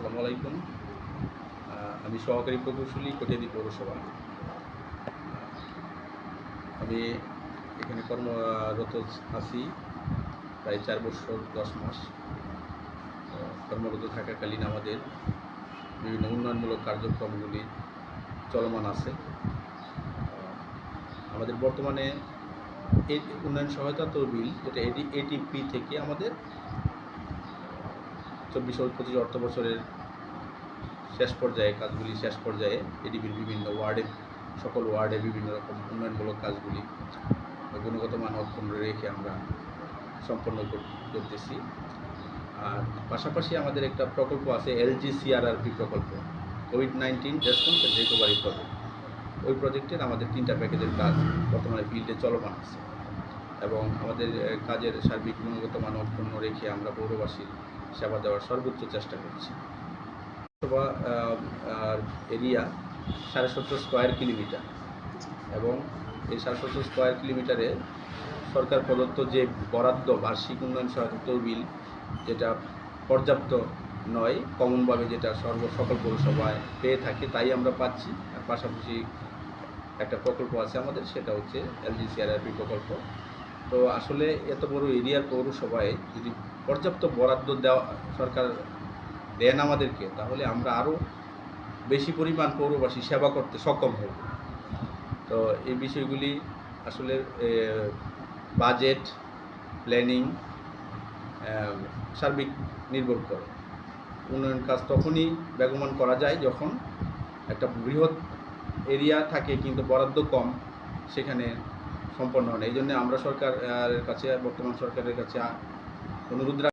আসসালামু আলাইকুম। আমি সহকারী প্রকৌশলী কটিয়াদি পৌরসভা। আমি এখানে কর্মরত আছি প্রায় চার বছর, দশ মাস। কর্মরত থাকাকালীন আমাদের বিভিন্ন উন্নয়নমূলক কার্যক্রমগুলি চলমান আছে। আমাদের বর্তমানে এই উন্নয়ন সহায়তা তহবিল, যেটা এটি, এটিপি থেকে আমাদের চব্বিশ পঁচিশ অর্থ বছরের শেষ পর্যায়ে কাজগুলি শেষ পর্যায়ে এডিবির বিভিন্ন ওয়ার্ডে, সকল ওয়ার্ডে বিভিন্ন রকম উন্নয়নমূলক কাজগুলি গুণগত মান অক্ষুণ্ণ রেখে আমরা সম্পন্ন করতেছি। আর পাশাপাশি আমাদের একটা প্রকল্প আছে এলজি সিআরআরপি প্রকল্প। Covid nineteen response and recovery project ওই প্রজেক্টের আমাদের তিনটা প্যাকেজের কাজ বর্তমানে ফিল্ডে চলমান আছে। এবং আমাদের কাজের সার্বিক গুণগত মান অক্ষুণ্ণ রেখে আমরা পৌরবাসীর সেবা দেওয়ার সর্বোচ্চ চেষ্টা করছি। পৌরসভা এরিয়া সাড়ে সত্তর স্কোয়ার কিলোমিটার এবং এই সাড়ে সত্তর স্কোয়ার কিলোমিটারে সরকার প্রদত্ত যে বরাদ্দ, বার্ষিক উন্নয়ন সহায়তা তহবিল, যেটা পর্যাপ্ত নয় কমনভাবে যেটা সর্ব, সকল পৌরসভায় পেয়ে থাকে, তাই আমরা পাচ্ছি। আর পাশাপাশি একটা প্রকল্প আছে আমাদের, সেটা হচ্ছে এলজিসিআরআরপি প্রকল্প। তো আসলে এত বড় এরিয়ার পৌরসভায় যদি পর্যাপ্ত বরাদ্দ দেওয়া সরকার দেন আমাদেরকে, তাহলে আমরা আরও বেশি পরিমাণ পৌরবাসী সেবা করতে সক্ষম হব। তো এই বিষয়গুলি আসলে বাজেট, প্ল্যানিং সার্বিক নির্ভর করে। উন্নয়ন কাজ তখনই বেগমান করা যায় যখন একটা বৃহৎ এরিয়া থাকে কিন্তু বরাদ্দ কম, সেখানে সম্পন্ন হয় না। এই জন্য আমরা সরকারের কাছে, বর্তমান সরকারের কাছে অনুরোধ রাখি